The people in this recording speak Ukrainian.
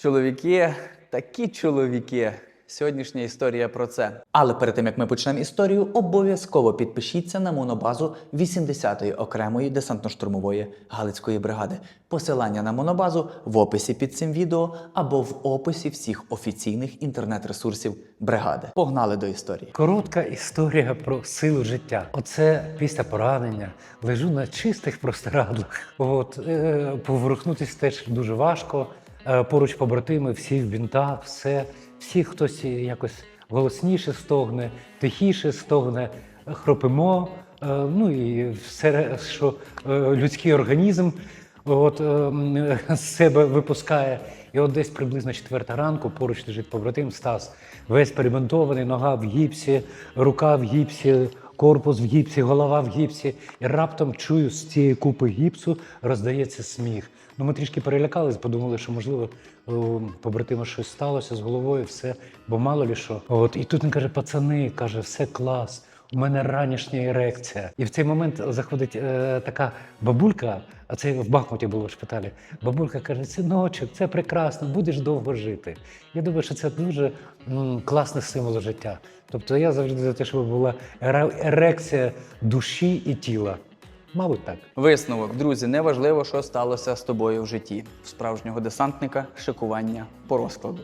Чоловіки, такі чоловіки. Сьогоднішня історія про це. Але перед тим як ми почнемо історію, обов'язково підпишіться на монобазу 80-ї окремої десантно-штурмової Галицької бригади. Посилання на монобазу в описі під цим відео або в описі всіх офіційних інтернет-ресурсів бригади. Погнали до історії. Коротка історія про силу життя. Оце після поранення лежу на чистих простирадлах. От е, поворухнутися теж дуже важко. Е, поруч побратими, всі в бінтах, все. Всі хтось якось голосніше стогне, тихіше стогне, хропимо. Е, ну і все, що е, людський організм от, з себе випускає. І от десь приблизно четверта ранку поруч лежить побратим Стас, весь перебинтований, нога в гіпсі, рука в гіпсі, корпус в гіпсі, голова в гіпсі. І раптом чую з цієї купи гіпсу роздається сміх. Ну, ми трішки перелякались, подумали, що можливо побратима щось сталося з головою, все, бо мало лі що. От і тут він каже: пацани, каже, все клас. У мене ранішня ерекція. І в цей момент заходить е, така бабулька, а це в Бахмуті було в шпиталі. Бабулька каже: синочок, це прекрасно, будеш довго жити. Я думаю, що це дуже м, класний символ життя. Тобто я завжди за те, щоб була ерекція душі і тіла. Мабуть, так. Висновок, друзі, неважливо, що сталося з тобою в житті. В справжнього десантника шикування по розкладу.